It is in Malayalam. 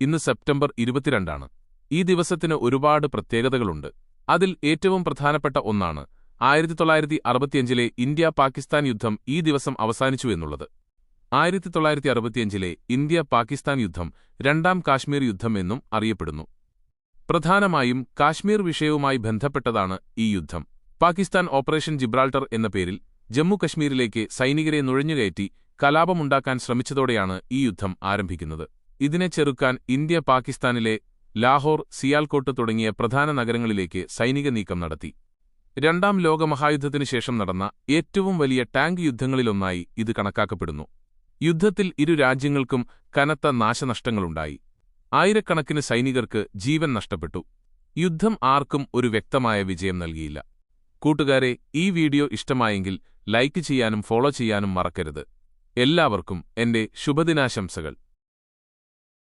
ഇന്ന് സെപ്റ്റംബർ ഇരുപത്തിരണ്ടാണ്. ഈ ദിവസത്തിന് ഒരുപാട് പ്രത്യേകതകളുണ്ട്. അതിൽ ഏറ്റവും പ്രധാനപ്പെട്ട ഒന്നാണ് ആയിരത്തി തൊള്ളായിരത്തി അറുപത്തിയഞ്ചിലെ ഇന്ത്യ പാകിസ്ഥാൻ യുദ്ധം ഈ ദിവസം അവസാനിച്ചു എന്നുള്ളത്. ആയിരത്തി തൊള്ളായിരത്തി അറുപത്തിയഞ്ചിലെ ഇന്ത്യ പാകിസ്ഥാൻ യുദ്ധം രണ്ടാം കാശ്മീർ യുദ്ധം എന്നും അറിയപ്പെടുന്നു. പ്രധാനമായും കാശ്മീർ വിഷയവുമായി ബന്ധപ്പെട്ടതാണ് ഈ യുദ്ധം. പാകിസ്ഥാൻ ഓപ്പറേഷൻ ജിബ്രാൾട്ടർ എന്ന പേരിൽ ജമ്മു കശ്മീരിലേക്ക് സൈനികരെ നുഴഞ്ഞുകയറ്റി കലാപമുണ്ടാക്കാൻ ശ്രമിച്ചതോടെയാണ് ഈ യുദ്ധം ആരംഭിക്കുന്നത്. ഇതിനെ ചെറുക്കാൻ ഇന്ത്യ പാകിസ്ഥാനിലെ ലാഹോർ സിയാൽകോട്ട് തുടങ്ങിയ പ്രധാന നഗരങ്ങളിലേക്ക് സൈനിക നീക്കം നടത്തി. രണ്ടാം ലോകമഹായുദ്ധത്തിനു ശേഷം നടന്ന ഏറ്റവും വലിയ ടാങ്ക് യുദ്ധങ്ങളിലൊന്നായി ഇത് കണക്കാക്കപ്പെടുന്നു. യുദ്ധത്തിൽ ഇരു രാജ്യങ്ങൾക്കും കനത്ത നാശനഷ്ടങ്ങളുണ്ടായി. ആയിരക്കണക്കിന് സൈനികർക്ക് ജീവൻ നഷ്ടപ്പെട്ടു. യുദ്ധം ആർക്കും ഒരു വ്യക്തമായ വിജയം നൽകിയില്ല. കൂട്ടുകാരെ ഈ വീഡിയോ ഇഷ്ടമായെങ്കിൽ ലൈക്ക് ചെയ്യാനും ഫോളോ ചെയ്യാനും മറക്കരുത്. എല്ലാവർക്കും എന്റെ ശുഭദിനാശംസകൾ.